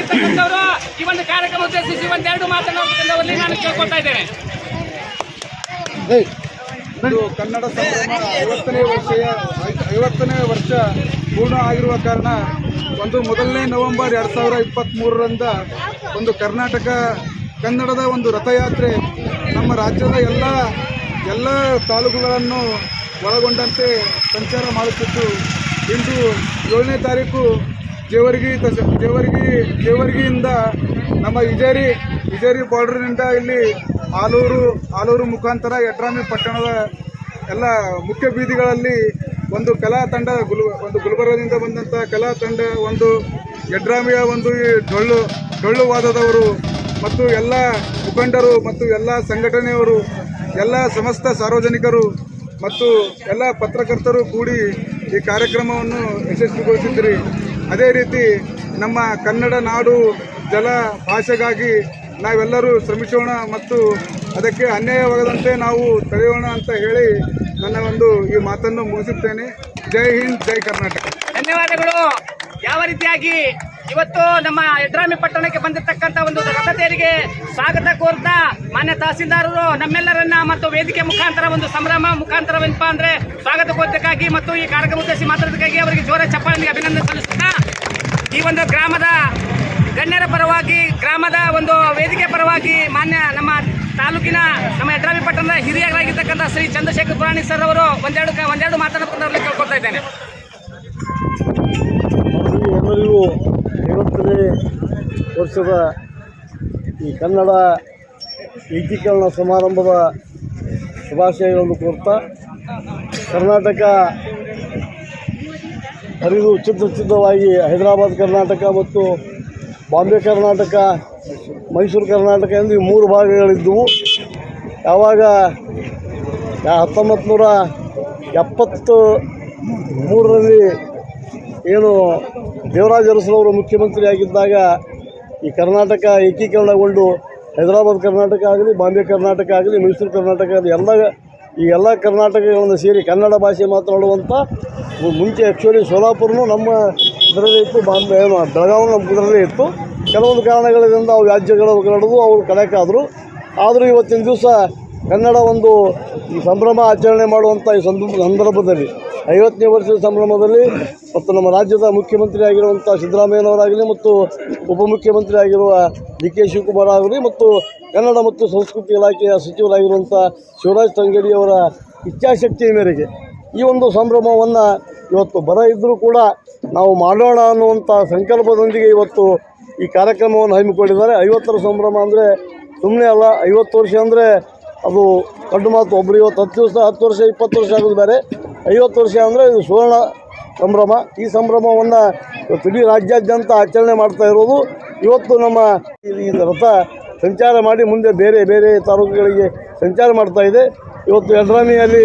ಅಂತಕ್ಕಂಥವ್ರು ಈ ಒಂದು ಕಾರ್ಯಕ್ರಮ ಉದ್ದೇಶಿಸಿ ನಾನು ಕೇಳ್ಕೊತಾ ಇದ್ದೇನೆ. ಇದು ಕನ್ನಡ ಸಂಭ್ರಮ ಐವತ್ತನೇ ವರ್ಷಯ, ಐವತ್ತನೇ ವರ್ಷ ಪೂರ್ಣ ಆಗಿರುವ ಕಾರಣ ಒಂದು ಮೊದಲನೇ ನವೆಂಬರ್ ಎರಡು ಸಾವಿರ ಇಪ್ಪತ್ತ್ಮೂರರಿಂದ ಒಂದು ಕರ್ನಾಟಕ, ಕನ್ನಡದ ಒಂದು ರಥಯಾತ್ರೆ ನಮ್ಮ ರಾಜ್ಯದ ಎಲ್ಲ ಎಲ್ಲ ತಾಲೂಕುಗಳನ್ನು ಒಳಗೊಂಡಂತೆ ಸಂಚಾರ ಮಾಡುತ್ತಿದ್ದು, ಇಂದು ಏಳನೇ ತಾರೀಕು ಜೇವರ್ಗಿ ತಸ, ಜೇವರ್ಗಿ, ಜೇವರ್ಗಿಯಿಂದ ನಮ್ಮ ಇಜೇರಿ ಇಜೇರಿ ಬಾರ್ಡ್ರಿನಿಂದ ಇಲ್ಲಿ ಆಲೂರು ಆಲೂರು ಮುಖಾಂತರ ಯಡ್ರಾಮಿ ಪಟ್ಟಣದ ಎಲ್ಲ ಮುಖ್ಯ ಬೀದಿಗಳಲ್ಲಿ ಒಂದು ಕಲಾ ತಂಡ ಗುಲ್, ಒಂದು ಗುಲ್ಬರ್ಗದಿಂದ ಬಂದಂಥ ಕಲಾ ತಂಡ, ಒಂದು ಯಡ್ರಾಮಿಯ ಒಂದು ಈ ಡೊಳ್ಳು ಡೊಳ್ಳು ವಾದದವರು ಮತ್ತು ಎಲ್ಲ ಮುಖಂಡರು ಮತ್ತು ಎಲ್ಲ ಸಂಘಟನೆಯವರು, ಎಲ್ಲ ಸಮಸ್ತ ಸಾರ್ವಜನಿಕರು ಮತ್ತು ಎಲ್ಲ ಪತ್ರಕರ್ತರು ಕೂಡಿ ಈ ಕಾರ್ಯಕ್ರಮವನ್ನು ಯಶಸ್ವಿಗೊಳಿಸಿದ್ರಿ ಅದೇ ರೀತಿ ನಮ್ಮ ಕನ್ನಡ ನಾಡು ಜಲ ಭಾಷೆಗಾಗಿ ನಾವೆಲ್ಲರೂ ಶ್ರಮಿಸೋಣ ಮತ್ತು ಅದಕ್ಕೆ ಅನ್ಯಾಯವಾಗದಂತೆ ನಾವು ತಡೆಯೋಣ ಅಂತ ಹೇಳಿ ನನ್ನ ಒಂದು ಈ ಮಾತನ್ನು ಮುಗಿಸುತ್ತೇನೆ. ಜೈ ಹಿಂದ್, ಜೈ ಕರ್ನಾಟಕ. ಧನ್ಯವಾದಗಳು. ಯಾವ ರೀತಿಯಾಗಿ ಇವತ್ತು ನಮ್ಮ ಯಡ್ರಾಮಿ ಪಟ್ಟಣಕ್ಕೆ ಬಂದಿರತಕ್ಕಂತ ಒಂದು ರಥ ತೇರಿಗೆ ಸ್ವಾಗತ ಕೋರ್ತಾ ಮಾನ್ಯ ತಹಸೀಲ್ದಾರರು, ನಮ್ಮೆಲ್ಲರನ್ನ ಮತ್ತು ವೇದಿಕೆ ಮುಖಾಂತರ ಒಂದು ಸಂಭ್ರಮ ಮುಖಾಂತರವೇನಪ್ಪ ಅಂದ್ರೆ ಸ್ವಾಗತ ಕೋರ್ತಕ್ಕಾಗಿ ಮತ್ತು ಈ ಕಾರ್ಯಕ್ರಮ ಉದ್ದೇಶಿ ಮಾತಾಡೋದಕ್ಕಾಗಿ ಅವರಿಗೆ ಜೋರ ಚಪ್ಪಾಳಿಗೆ ಅಭಿನಂದನೆ ಸಲ್ಲಿಸುತ್ತಾ, ಈ ಒಂದು ಗ್ರಾಮದ ಗಣ್ಯರ ಪರವಾಗಿ, ಗ್ರಾಮದ ಒಂದು ವೇದಿಕೆ ಪರವಾಗಿ ಮಾನ್ಯ ನಮ್ಮ ತಾಲೂಕಿನ ನಮ್ಮ ಯಡ್ರಾಮಿ ಪಟ್ಟಣದ ಹಿರಿಯರಾಗಿರ್ತಕ್ಕಂಥ ಶ್ರೀ ಚಂದ್ರಶೇಖರ್ ಪುರಾಣಿ ಸರ್ ಅವರು ಒಂದೆರಡು ಒಂದೆರಡು ಮಾತನಾಡ್ಕೊಂಡು ಕೇಳ್ಕೊಳ್ತಾ ಇದ್ದೇನೆ. ಐವತ್ತನೇ ವರ್ಷದ ಈ ಕನ್ನಡ ಏಕೀಕರಣ ಸಮಾರಂಭದ ಶುಭಾಶಯಗಳನ್ನು ಕೋರ್ತಾ, ಕರ್ನಾಟಕ ಹರಿದು ಚಿತ್ರ ಚಿತ್ರವಾಗಿ ಹೈದರಾಬಾದ್ ಕರ್ನಾಟಕ ಮತ್ತು ಬಾಂಬೆ ಕರ್ನಾಟಕ, ಮೈಸೂರು ಕರ್ನಾಟಕ ಎಂದು ಈ ಮೂರು ಭಾಗಗಳಿದ್ದವು. ಯಾವಾಗ ಹತ್ತೊಂಬತ್ತು ನೂರ ಎಪ್ಪತ್ತು ಮೂರರಲ್ಲಿ ಏನು ದೇವರಾಜ ಅರಸರವರು ಮುಖ್ಯಮಂತ್ರಿ ಆಗಿದ್ದಾಗ ಈ ಕರ್ನಾಟಕ ಏಕೀಕರಣಗೊಂಡು ಹೈದರಾಬಾದ್ ಕರ್ನಾಟಕ ಆಗಲಿ, ಬಾಂಬೆ ಕರ್ನಾಟಕ ಆಗಲಿ, ಮೈಸೂರು ಕರ್ನಾಟಕ ಆಗಲಿ, ಎಲ್ಲ ಈ ಎಲ್ಲ ಕರ್ನಾಟಕಗಳನ್ನು ಸೇರಿ ಕನ್ನಡ ಭಾಷೆ ಮಾತನಾಡುವಂಥ ಮುಂಚೆ ಆ್ಯಕ್ಚುಲಿ ಸೋಲಾಪುರನು ನಮ್ಮ ಇದರಲ್ಲಿ ಇತ್ತು, ಬಾಂಬೆ ಏನು ಬೆಳಗಾವಿ ನಮ್ಮ ಇದರಲ್ಲೇ ಇತ್ತು. ಕೆಲವೊಂದು ಕಾರಣಗಳಿಂದ ಅವು ರಾಜ್ಯಗಳು ನಡೆದು ಅವರು ಕಡೆಕಾದರು ಆದರೂ ಇವತ್ತಿನ ದಿವಸ ಕನ್ನಡ ಒಂದು ಸಂಭ್ರಮ ಆಚರಣೆ ಮಾಡುವಂಥ ಈ ಸಂದರ್ಭ ಸಂದರ್ಭದಲ್ಲಿ ಐವತ್ತನೇ ವರ್ಷದ ಸಂಭ್ರಮದಲ್ಲಿ ಮತ್ತು ನಮ್ಮ ರಾಜ್ಯದ ಮುಖ್ಯಮಂತ್ರಿ ಆಗಿರುವಂಥ ಸಿದ್ದರಾಮಯ್ಯನವರಾಗಲಿ ಮತ್ತು ಉಪಮುಖ್ಯಮಂತ್ರಿ ಆಗಿರುವ ಡಿ ಕೆ ಶಿವಕುಮಾರ್ ಆಗಲಿ ಮತ್ತು ಕನ್ನಡ ಮತ್ತು ಸಂಸ್ಕೃತಿ ಇಲಾಖೆಯ ಸಚಿವರಾಗಿರುವಂಥ ಶಿವರಾಜ್ ತಂಗಡಿಯವರ ಇಚ್ಛಾಶಕ್ತಿಯ ಮೇರೆಗೆ ಈ ಒಂದು ಸಂಭ್ರಮವನ್ನು ಇವತ್ತು ಬರ ಇದ್ದರೂ ಕೂಡ ನಾವು ಮಾಡೋಣ ಅನ್ನುವಂಥ ಸಂಕಲ್ಪದೊಂದಿಗೆ ಇವತ್ತು ಈ ಕಾರ್ಯಕ್ರಮವನ್ನು ಹಮ್ಮಿಕೊಂಡಿದ್ದಾರೆ. ಐವತ್ತರ ಸಂಭ್ರಮ ಅಂದರೆ ಸುಮ್ಮನೆ ಅಲ್ಲ, ಐವತ್ತು ವರ್ಷ ಅಂದರೆ ಅದು ದೊಡ್ಡ ಮಾತು. ಒಬ್ಬರು ಇವತ್ತು ಹತ್ತು ದಿವಸ, ಹತ್ತು ವರ್ಷ, ಇಪ್ಪತ್ತು ವರ್ಷ ಆಗೋದು ಬೇರೆ. ಐವತ್ತು ವರ್ಷ ಅಂದರೆ ಇದು ಸುವರ್ಣ ಸಂಭ್ರಮ. ಈ ಸಂಭ್ರಮವನ್ನು ಇಡೀ ರಾಜ್ಯಾದ್ಯಂತ ಆಚರಣೆ ಮಾಡ್ತಾ ಇರೋದು. ಇವತ್ತು ನಮ್ಮ ಈ- ರಥ ಸಂಚಾರ ಮಾಡಿ ಮುಂದೆ ಬೇರೆ ಬೇರೆ ತಾಲೂಕುಗಳಿಗೆ ಸಂಚಾರ ಮಾಡ್ತಾ ಇದೆ. ಇವತ್ತು ಯಡ್ರಾಮಿಯಲ್ಲಿ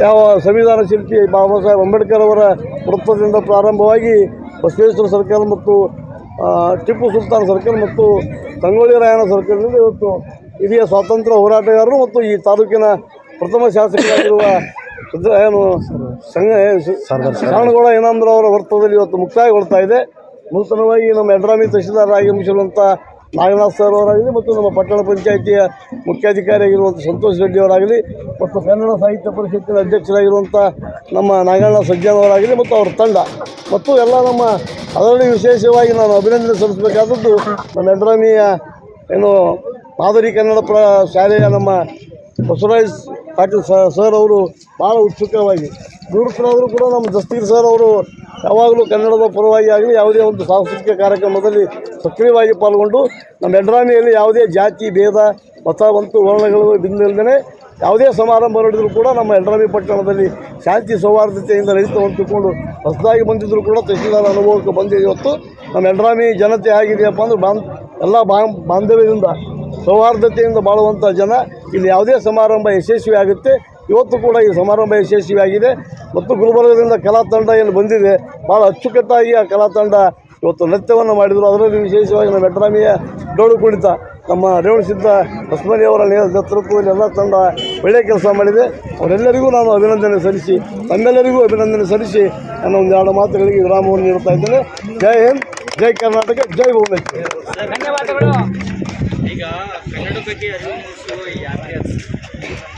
ಯಾವ ಸಂವಿಧಾನ ಶಿಲ್ಪಿ ಬಾಬಾ ಸಾಹೇಬ್ ಅಂಬೇಡ್ಕರ್ ಅವರ ವೃತ್ತದಿಂದ ಪ್ರಾರಂಭವಾಗಿ ಬಸವೇಶ್ವರ ಸರ್ಕಲ್ ಮತ್ತು ಟಿಪ್ಪು ಸುಲ್ತಾನ್ ಸರ್ಕಲ್ ಮತ್ತು ಸಂಗೊಳ್ಳಿ ರಾಯಣ್ಣ ಸರ್ಕಲ್ನಿಂದ ಇವತ್ತು ಹಿರಿಯ ಸ್ವಾತಂತ್ರ್ಯ ಹೋರಾಟಗಾರರು ಮತ್ತು ಈ ತಾಲೂಕಿನ ಪ್ರಥಮ ಶಾಸಕರಾಗಿರುವ ಸಿದ್ದ ಏನು ಸಂಘ ಶ್ರವಣಗೌಡ ಏನಂದ್ರೆ ಅವರ ವರ್ತದಲ್ಲಿ ಇವತ್ತು ಮುಕ್ತಾಯಗೊಳ್ತಾ ಇದೆ. ನೂತನವಾಗಿ ನಮ್ಮ ಎಡ್ರಾಮಿ ತಹಶೀಲ್ದಾರ್ ಮುಗಿಸಿರುವಂಥ ನಾಗನಾಥ್ ಸರ್ ಅವರಾಗಲಿ ಮತ್ತು ನಮ್ಮ ಪಟ್ಟಣ ಪಂಚಾಯಿತಿಯ ಮುಖ್ಯಾಧಿಕಾರಿಯಾಗಿರುವಂಥ ಸಂತೋಷ್ ರೆಡ್ಡಿ ಅವರಾಗಲಿ ಮತ್ತು ಕನ್ನಡ ಸಾಹಿತ್ಯ ಪರಿಷತ್ತಿನ ಅಧ್ಯಕ್ಷರಾಗಿರುವಂಥ ನಮ್ಮ ನಾಗಣ್ಣ ಸಜ್ಜನ್ ಅವರಾಗಲಿ ಮತ್ತು ಅವರ ತಂಡ. ಮತ್ತು ಎಲ್ಲ ನಮ್ಮ ಅದರಲ್ಲಿ ವಿಶೇಷವಾಗಿ ನಾನು ಅಭಿನಂದನೆ ಸಲ್ಲಿಸಬೇಕಾದದ್ದು ನಮ್ಮ ಎಡ್ರಾಮಿಯ ಏನು ಮಾದರಿ ಕನ್ನಡ ಪ್ರ ಶಾಲೆಯ ನಮ್ಮ ಬಸವರಾಜ್ ಪಾಟೀಲ್ ಸರ್ ಅವರು ಭಾಳ ಉತ್ಸುಕವಾಗಿ. ನಿವೃತ್ತರಾದರೂ ಕೂಡ ನಮ್ಮ ದಸ್ತಗೀರ್ ಸರ್ ಅವರು ಯಾವಾಗಲೂ ಕನ್ನಡದ ಪರವಾಗಿ ಆಗಲಿ, ಯಾವುದೇ ಒಂದು ಸಾಂಸ್ಕೃತಿಕ ಕಾರ್ಯಕ್ರಮದಲ್ಲಿ ಸಕ್ರಿಯವಾಗಿ ಪಾಲ್ಗೊಂಡು ನಮ್ಮ ಎಡ್ರಾಮಿಯಲ್ಲಿ ಯಾವುದೇ ಜಾತಿ, ಭೇದ ಮತ ಮತ್ತು ವರ್ಣಗಳು ಬಿಂದಿಲ್ಲದೇ ಯಾವುದೇ ಸಮಾರಂಭ ನಡೆದರೂ ಕೂಡ ನಮ್ಮ ಎಡ್ರಾಮಿ ಪಟ್ಟಣದಲ್ಲಿ ಶಾಂತಿ, ಸೌಹಾರ್ದತೆಯಿಂದ ನಡೀತವಂತ ಹೊಂದಿಕೊಂಡು ಹೊಸದಾಗಿ ಬಂದಿದ್ದರೂ ಕೂಡ ತಹಶೀಲ್ದಾರ್ ಅನುಭವಕ್ಕೆ ಬಂದಿದೆ. ಇವತ್ತು ನಮ್ಮ ಎಡ್ರಾಮಿ ಜನತೆ ಆಗಿದೆಯಪ್ಪ ಅಂದ್ರೆ ಬಾಂಧ ಎಲ್ಲ ಬಾಂಧವ್ಯದಿಂದ ಸೌಹಾರ್ದತೆಯಿಂದ ಬಾಳುವಂಥ ಜನ. ಇಲ್ಲಿ ಯಾವುದೇ ಸಮಾರಂಭ ಯಶಸ್ವಿ ಆಗುತ್ತೆ. ಇವತ್ತು ಕೂಡ ಈ ಸಮಾರಂಭ ಯಶಸ್ವಿಯಾಗಿದೆ ಮತ್ತು ಗುಲ್ಬರ್ಗದಿಂದ ಕಲಾ ತಂಡ ಏನು ಬಂದಿದೆ. ಭಾಳ ಅಚ್ಚುಕಟ್ಟಾಗಿ ಆ ಕಲಾ ತಂಡ ಇವತ್ತು ನೃತ್ಯವನ್ನು ಮಾಡಿದರು. ಅದರಲ್ಲಿ ವಿಶೇಷವಾಗಿ ನಮ್ಮ ಮೆಟ್ರಾಮಿಯ ಡೋಳು ಕುಣಿತ, ನಮ್ಮ ರೇವಣಸಿದ್ದ ಹೊಸಮನಿ ಅವರ ನೇತೃತ್ವದಲ್ಲಿ ಎಲ್ಲ ತಂಡ ಒಳ್ಳೆಯ ಕೆಲಸ ಮಾಡಿದೆ. ಅವರೆಲ್ಲರಿಗೂ ನಾನು ಅಭಿನಂದನೆ ಸಲ್ಲಿಸಿ ತಮ್ಮೆಲ್ಲರಿಗೂ ಅಭಿನಂದನೆ ಸಲ್ಲಿಸಿ ನನ್ನ ಒಂದು ಎರಡು ಮಾತುಗಳಿಗೆ ವಿರಾಮವನ್ನು ನೀಡುತ್ತಾ ಇದ್ದೇನೆ. ಜೈ ಹಿಂದ್, ಜೈ ಕರ್ನಾಟಕ, ಜೈ ಭುವನೇಶ್ವರ್. ಧನ್ಯವಾದಗಳು. ಈಗ ಕನ್ನಡ ಬಗ್ಗೆ ಅರಿವು ಮೂಡಿಸುವ ಯಾತ್ರೆ ಅದು.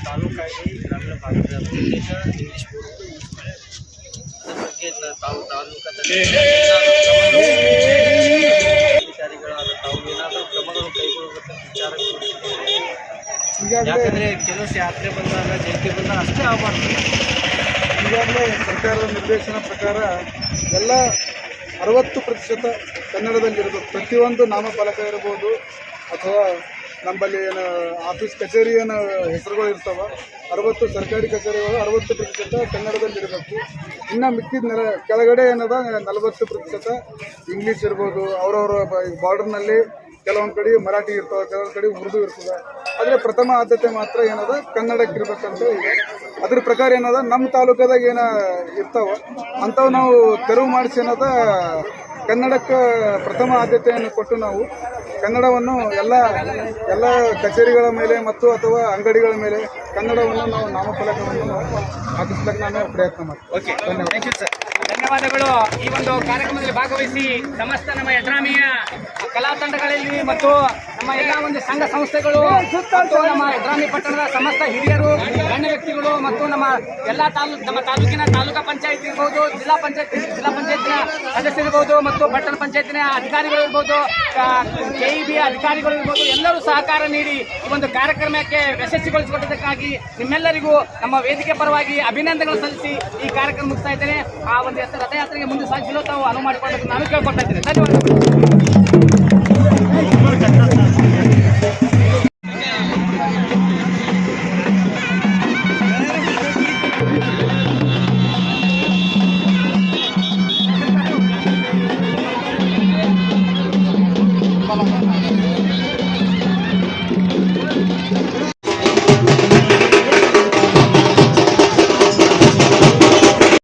ತಾಲೂಕಾಗಿ ಗ್ರಾಮೀಣ ಭಾಗದ ಇಂಗ್ಲೀಷ್ ಇಂಗ್ಲಿಷ್ ಅದ್ರ ಬಗ್ಗೆ ತಾವು ತಾಲೂಕದಲ್ಲಿ ಅಧಿಕಾರಿಗಳಾದ ತಾವು ಏನಾದರೂ ಕ್ರಮಗಳು ಕೈಗೊಳ್ಳಬೇಕಂತ ಈಗಾಗಲೇ ಯಾಕಂದ್ರೆ ಕೆಲವು ಯಾತ್ರೆ ಬಂದಾಗ ಜಯಂತಿ ಬಂದಾಗ ಅಷ್ಟೇ ಆಗಬಾರ್ದು. ಈಗಾಗಲೇ ಸರ್ಕಾರದ ನಿರ್ದೇಶನ ಪ್ರಕಾರ ಎಲ್ಲ ಅರವತ್ತು ಪ್ರತಿಶತ ಕನ್ನಡದಲ್ಲಿರಬೇಕು ಪ್ರತಿಯೊಂದು ನಾಮಫಲಕ ಇರ್ಬೋದು ಅಥವಾ ನಮ್ಮಲ್ಲಿ ಏನು ಆಫೀಸ್ ಕಚೇರಿ ಏನು ಹೆಸರುಗಳು ಇರ್ತಾವ, ಅರವತ್ತು ಸರ್ಕಾರಿ ಕಚೇರಿಗಳು ಅರವತ್ತು ಪ್ರತಿಶತ ಕನ್ನಡದಲ್ಲಿರಬೇಕು ಇನ್ನು ಮಿಕ್ಕಿದ ನೆಲ, ಕೆಳಗಡೆ ಏನದ, ನಲವತ್ತು ಪ್ರತಿಶತ ಇಂಗ್ಲೀಷ್ ಇರ್ಬೋದು, ಅವರವರ ಬಾರ್ಡರ್ನಲ್ಲಿ ಕೆಲವೊಂದು ಕಡೆ ಮರಾಠಿ ಇರ್ತವೆ, ಕೆಲವೊಂದು ಕಡೆ ಉರ್ದು ಇರ್ತದೆ. ಆದರೆ ಪ್ರಥಮ ಆದ್ಯತೆ ಮಾತ್ರ ಏನದ ಕನ್ನಡಕ್ಕೆ ಇರ್ಬೇಕಂತ ಇದೆ. ಅದ್ರ ಪ್ರಕಾರ ಏನದ ನಮ್ಮ ತಾಲೂಕದಾಗ ಏನ ಇರ್ತಾವ, ಅಂಥವು ನಾವು ತೆರವು ಮಾಡಿಸಿ ಏನದ, ಕನ್ನಡಕ್ಕೆ ಪ್ರಥಮ ಆದ್ಯತೆಯನ್ನು ಕೊಟ್ಟು ನಾವು ಕನ್ನಡವನ್ನು ಎಲ್ಲ ಎಲ್ಲ ಕಚೇರಿಗಳ ಮೇಲೆ ಮತ್ತು ಅಥವಾ ಅಂಗಡಿಗಳ ಮೇಲೆ ಕನ್ನಡವನ್ನು ನಾವು ನಾಮಫಲಕವನ್ನು ಹಾಕಿಸ್ಲಿಕ್ಕೆ ನಾನು ಪ್ರಯತ್ನ ಮಾಡ್ತೀನಿ ಧನ್ಯವಾದಗಳು. ಈ ಒಂದು ಕಾರ್ಯಕ್ರಮದಲ್ಲಿ ಭಾಗವಹಿಸಿ ಸಮಸ್ತ ನಮ್ಮ ಯಜ್ರಾಮಿಯ ಕಲಾ ತಂಡಗಳಲ್ಲಿ ಮತ್ತು ನಮ್ಮ ಎಲ್ಲ ಒಂದು ಸಂಘ ಸಂಸ್ಥೆಗಳು ನಮ್ಮ ಯಜ್ರಾಮಿ ಪಟ್ಟಣದ ಸಮಸ್ತ ಹಿರಿಯರು ಗಣ್ಯ ವ್ಯಕ್ತಿಗಳು ಮತ್ತು ನಮ್ಮ ಎಲ್ಲ ತಾಲೂಕು ನಮ್ಮ ತಾಲೂಕಿನ ತಾಲೂಕಾ ಪಂಚಾಯತ್ ಇರ್ಬೋದು ಜಿಲ್ಲಾ ಪಂಚಾಯತ್ ಜಿಲ್ಲಾ ಪಂಚಾಯತ್ನ ಸದಸ್ಯರಿರ್ಬೋದು ಮತ್ತು ಪಟ್ಟಣ ಪಂಚಾಯತ್ನ ಅಧಿಕಾರಿಗಳು ಇರ್ಬೋದು ಐ ಬಿ ಅಧಿಕಾರಿಗಳು ಇರ್ಬೋದು ಎಲ್ಲರೂ ಸಹಕಾರ ನೀಡಿ ಈ ಒಂದು ಕಾರ್ಯಕ್ರಮಕ್ಕೆ ಯಶಸ್ವಿಗೊಳಿಸಿಕೊಟ್ಟದಕ್ಕಾಗಿ ನಿಮ್ಮೆಲ್ಲರಿಗೂ ನಮ್ಮ ವೇದಿಕೆ ಪರವಾಗಿ ಅಭಿನಂದನೆಗಳು ಸಲ್ಲಿಸಿ ಈ ಕಾರ್ಯಕ್ರಮ ಮುಗಿಸ್ತಾ ಇದ್ದೇನೆ. ಆ ಒಂದು ಹೆಸರು ರಥಯಾತ್ರೆಗೆ ಮುಂದೆ ಸಾಗಿಸಲು ತಾವು ಅನುವು ಮಾಡಿಕೊಂಡು ನಾನು ಕೇಳ್ಕೊಳ್ತಾ ಇದ್ದೇನೆ. ಧನ್ಯವಾದಗಳು.